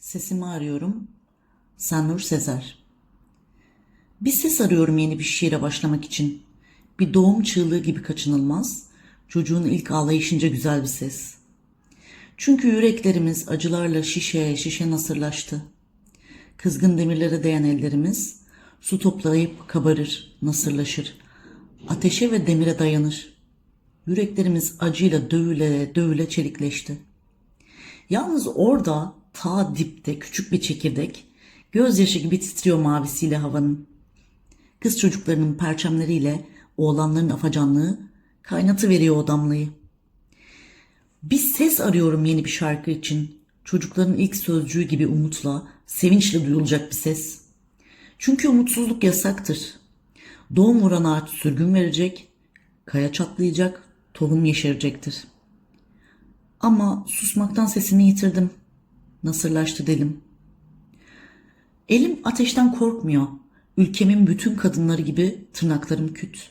Sesimi arıyorum. Sanur Sezer. Bir ses arıyorum yeni bir şiire başlamak için. Bir doğum çığlığı gibi kaçınılmaz. Çocuğun ilk ağlayışınca güzel bir ses. Çünkü yüreklerimiz acılarla şişe şişe nasırlaştı. Kızgın demirlere değen ellerimiz su toplayıp kabarır, nasırlaşır. Ateşe ve demire dayanır. Yüreklerimiz acıyla dövüle dövüle çelikleşti. Yalnız orada ta dipte küçük bir çekirdek gözyaşı gibi titriyor mavisiyle havanın. Kız çocuklarının perçemleriyle oğlanların afacanlığı kaynatı veriyor o damlayı. Bir ses arıyorum yeni bir şarkı için. Çocukların ilk sözcüğü gibi umutla, sevinçle duyulacak bir ses. Çünkü umutsuzluk yasaktır. Doğum vuran ağaç sürgün verecek, kaya çatlayacak, tohum yeşerecektir. Ama susmaktan sesimi yitirdim. Nasırlaştı dilim. Elim ateşten korkmuyor. Ülkemin bütün kadınları gibi tırnaklarım küt.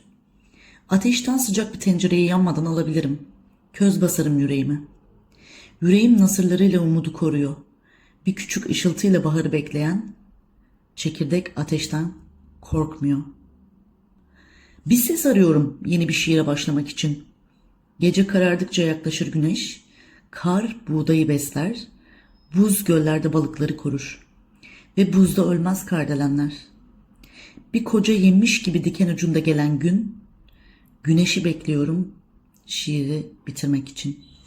Ateşten sıcak bir tencereyi yanmadan alabilirim. Köz basarım yüreğime. Yüreğim nasırlarıyla umudu koruyor. Bir küçük ışıltıyla baharı bekleyen, çekirdek ateşten korkmuyor. Bir ses arıyorum yeni bir şiire başlamak için. Gece karardıkça yaklaşır güneş, kar buğdayı besler, buz göllerde balıkları korur ve buzda ölmez kardelenler. Bir koca yemiş gibi diken ucunda gelen gün, güneşi bekliyorum şiiri bitirmek için.''